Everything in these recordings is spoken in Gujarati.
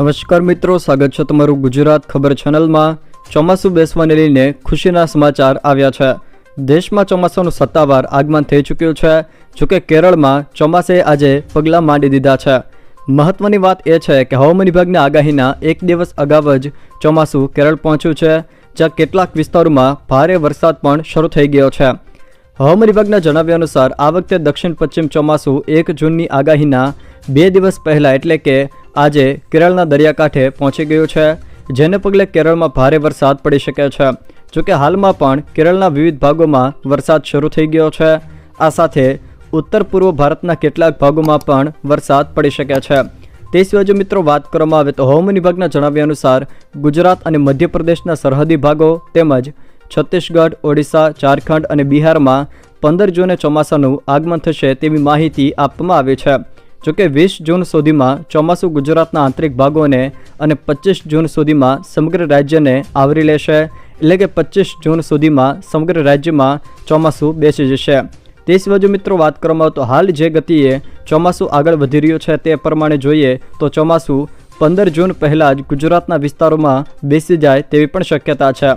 નમસ્કાર મિત્રો, સ્વાગત છે તમારું ગુજરાત ખબર ચેનલમાં. ચોમાસું બેસવાને લઈને ખુશીના સમાચાર આવ્યા છે. દેશમાં ચોમાસાનું સત્તાવાર આગમન થઈ ચૂક્યું છે, જોકે કેરળમાં ચોમાસે આજે પગલાં માંડી દીધા છે. મહત્વની વાત એ છે કે હવામાન વિભાગની આગાહીના એક દિવસ અગાઉ જ ચોમાસું કેરળ પહોંચ્યું છે, જ્યાં કેટલાક વિસ્તારોમાં ભારે વરસાદ પણ શરૂ થઈ ગયો છે. હવામાન વિભાગના જણાવ્યા અનુસાર, આ વખતે દક્ષિણ પશ્ચિમ ચોમાસું એક જૂનની આગાહીના બે દિવસ પહેલાં એટલે કે આજે કેરળના દરિયાકાંઠે પહોંચી ગયું છે, જેને પગલે કેરળમાં ભારે વરસાદ પડી શકે છે. જોકે હાલમાં પણ કેરળના વિવિધ ભાગોમાં વરસાદ શરૂ થઈ ગયો છે. આ સાથે ઉત્તર પૂર્વ ભારતના કેટલાક ભાગોમાં પણ વરસાદ પડી શકે છે. તે સિવાય જો મિત્રો વાત કરવામાં આવે તો હવામાન વિભાગના જણાવ્યા અનુસાર ગુજરાત અને મધ્યપ્રદેશના સરહદી ભાગો તેમજ છત્તીસગઢ, ઓડિશા, ઝારખંડ અને બિહારમાં પંદર જૂને ચોમાસાનું આગમન થશે તેવી માહિતી આપવામાં આવી છે. જોકે વીસ જૂન સુધીમાં ચોમાસું ગુજરાતના આંતરિક ભાગોને અને પચીસ જૂન સુધીમાં સમગ્ર રાજ્યને આવરી લેશે, એટલે કે પચીસ જૂન સુધીમાં સમગ્ર રાજ્યમાં ચોમાસું બેસી જશે. તે સિવાય મિત્રો વાત કરવામાં તો હાલ જે ગતિએ ચોમાસું આગળ વધી રહ્યું છે તે પ્રમાણે જોઈએ તો ચોમાસું પંદર જૂન પહેલાં જ ગુજરાતના વિસ્તારોમાં બેસી જાય તેવી પણ શક્યતા છે.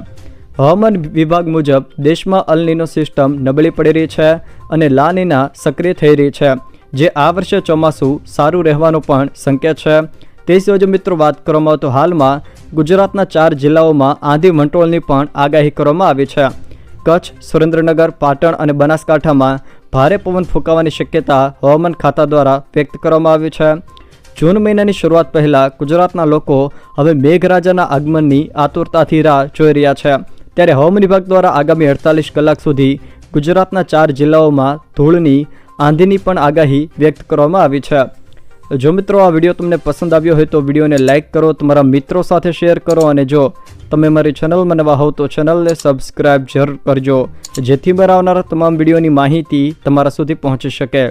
હવામાન વિભાગ મુજબ દેશમાં અલનીનો સિસ્ટમ નબળી પડી રહી છે અને લાનીના સક્રિય થઈ રહી છે. જે આ વર્ષે ચોમાસું સારું રહેવાનો પણ સંકેત છે. તે સિવાય મિત્રો વાત કરવામાં તો હાલમાં ગુજરાતના ચાર જિલ્લાઓમાં આંધી વંટોળની પણ આગાહી કરવામાં આવી છે. કચ્છ, સુરેન્દ્રનગર, પાટણ અને બનાસકાંઠામાં ભારે પવન ફૂંકાવાની શક્યતા હવામાન ખાતા દ્વારા વ્યક્ત કરવામાં આવી છે. જૂન મહિનાની શરૂઆત પહેલાં ગુજરાતના લોકો હવે મેઘરાજાના આગમનની આતુરતાથી રાહ જોઈ રહ્યા છે. ત્યારે હવામાન વિભાગ દ્વારા આગામી અડતાલીસ કલાક સુધી ગુજરાતના ચાર જિલ્લાઓમાં ધૂળની આંધીની પણ આગાહી વ્યક્ત કરવામાં આવી છે. જો મિત્રો આ વીડિયો તમને પસંદ આવ્યો હોય તો વિડીયોને લાઇક કરો, તમારા મિત્રો સાથે શેર કરો અને જો તમે મારી ચેનલમાં નવા હોવ તો ચેનલને સબસ્ક્રાઇબ જરૂર કરજો, જેથી મારા આવનારા તમામ વિડીયોની માહિતી તમારા સુધી પહોંચી શકે.